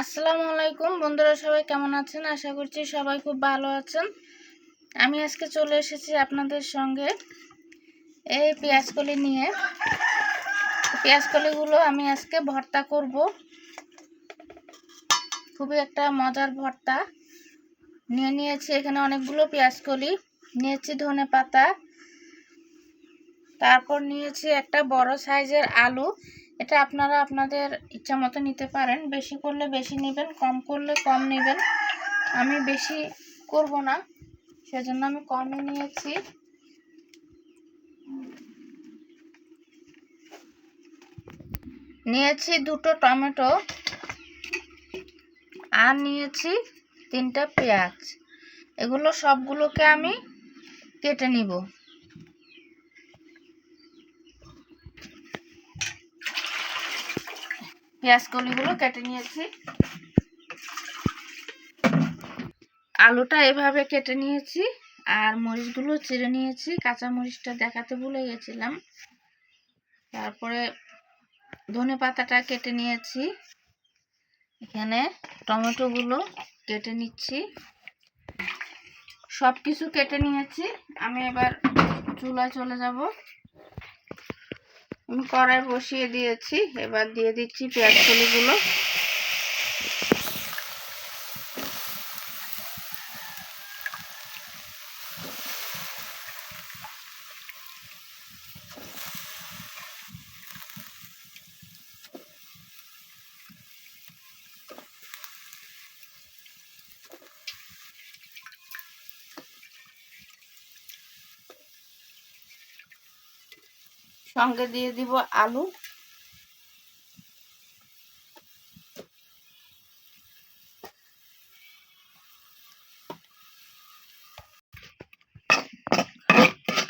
আসসালামু আলাইকুম। বন্ধুরা সবাই কেমন আছেন? আশা করছি সবাই খুব ভালো আছেন। আমি আজকে চলে এসেছি আপনাদের সঙ্গে এই পেঁয়াজকলি নিয়ে। পেঁয়াজকলিগুলো আমি আজকে ভর্তা করব। খুবই একটা মজার ভর্তা। নিয়ে নিয়েছি এখানে অনেকগুলো পেঁয়াজকলি। নিয়েছি ধনে পাতা। তারপর নিয়েছি একটা বড় সাইজের আলু। এটা আপনারা আপনাদের ইচ্ছা মতো নিতে পারেন। বেশি করলে বেশি নেবেন, কম করলে কম নেবেন। আমি বেশি করব না, সেজন্য আমি কমই নিয়েছি। নিয়েছি দুটো টমেটো আর নিয়েছি তিনটা পেঁয়াজ। এগুলো সবগুলোকে আমি কেটে নিব। পেঁয়াজ কলিগুলো কেটে নিয়েছি। আলুটা এভাবে কেটে নিয়েছি আর মরিচগুলো চিড়ে নিয়েছি। কাঁচা মরিচটা দেখাতে ভুলে গেছিলাম। তারপরে ধনে পাতাটা কেটে নিয়েছি। এখানে টমেটোগুলো কেটে নিচ্ছি। সব কিছু কেটে নিয়েছি। আমি এবার চুলায় চলে যাব। আমি কড়াই বসিয়ে দিয়েছি। এবার দিয়ে দিচ্ছি পেঁয়াজ কলিগুলো সঙ্গে দিয়ে দিব আলু।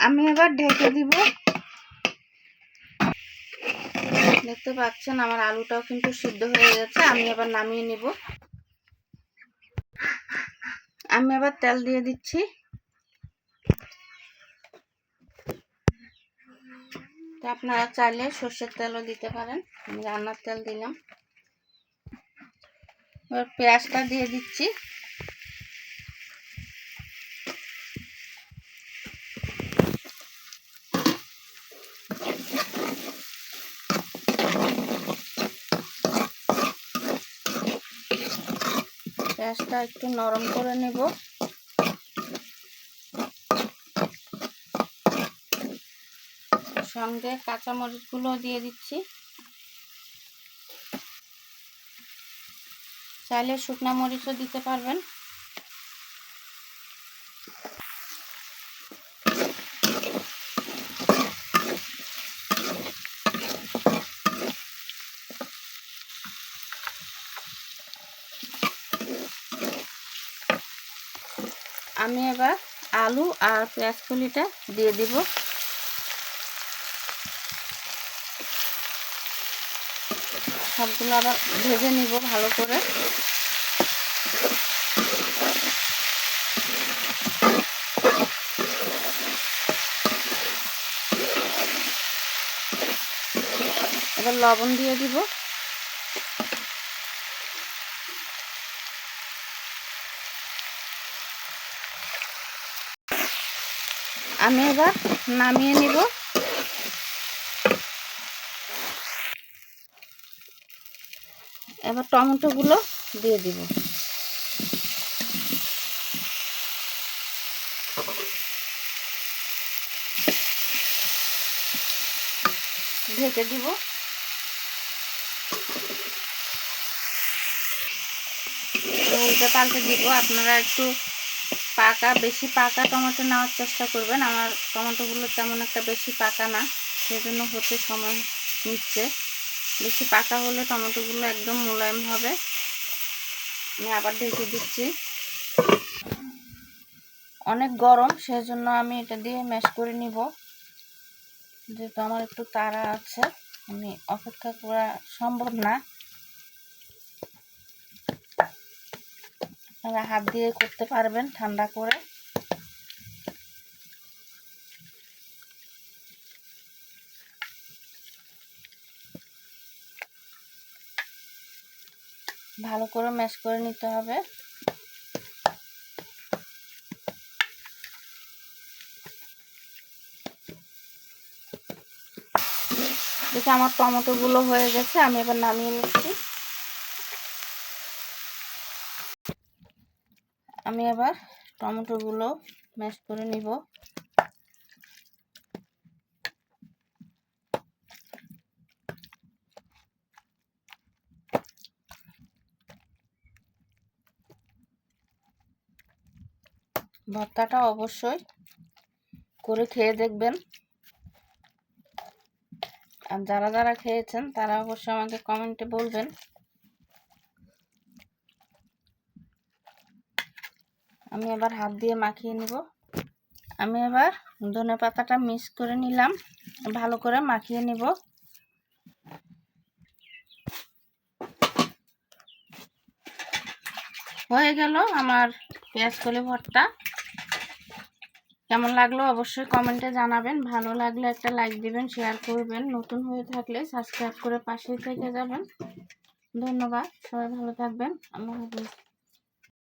আমি এবার ঢেকে দিব। দেখতে পাচ্ছেন আমার আলুটাও কিন্তু সিদ্ধ হয়ে গেছে, আমি এবার নামিয়ে নিব। আমি এবার তেল দিয়ে দিচ্ছি। তো আপনারা চাইলে সর্ষের তেলও দিতে পারেন। আমি রান্নার তেল দিলাম। এবার পেঁয়াজটা দিয়ে দিচ্ছি। পেঁয়াজটা একটু নরম করে নেব। সঙ্গে কাঁচা মরিচগুলো দিয়ে দিচ্ছি। চাইলে শুকনো মরিচও দিতে পারবেন। আমি এবার আলু আর পেঁয়াজ দিয়ে দিব। সবগুলো আবার ভেজে নিব ভালো করে। এবার লবণ দিয়ে দিব। আমি এবার নামিয়ে নিব। এবার টমেটোগুলো দিয়ে দিব। ঢেকে দিব। উল্টে পাল্টে দিব। আপনারা একটু পাকা, বেশি পাকা টমেটো নেওয়ার চেষ্টা করবেন। আমার টমেটোগুলো তেমন একটা বেশি পাকা না, সেজন্য হতে সময় নিচ্ছে। বেশি পাকা হলে টমেটোগুলো একদম মোলায়েম হবে। আমি আবার ঢেকে দিচ্ছি। অনেক গরম, সেজন্য আমি এটা দিয়ে ম্যাশ করে নিব। যেহেতু আমার একটু তাড়া আছে, আমি অপেক্ষা করা সম্ভব না। আপনারা হাত দিয়ে করতে পারবেন ঠান্ডা করে। ভালো করে ম্যাশ করে নিতে হবে। দেখি আমার টমেটোগুলো হয়ে গেছে, আমি এবার নামিয়ে নিচ্ছি। আমি এবার টমেটোগুলো ম্যাশ করে নিব। ভর্তাটা অবশ্যই করে খেয়ে দেখবেন। আর যারা যারা খেয়েছেন, তারা অবশ্যই আমাকে কমেন্টে বলবেন। আমি এবার হাত দিয়ে মাখিয়ে নিব। আমি এবার ধনে পাতাটা মিক্স করে নিলাম। ভালো করে মাখিয়ে নিব। হয়ে গেল আমার পেঁয়াজ কলি ভর্তা। কেমন লাগল অবশ্যই কমেন্টে জানাবেন। ভালো লাগলে একটা লাইক দিবেন শেয়ার করবেন। নতুন হয়ে থাকলে সাবস্ক্রাইব করে পাশে থেকে যাবেন। ধন্যবাদ, সবাই ভালো থাকবেন। আল্লাহ হাফিজ।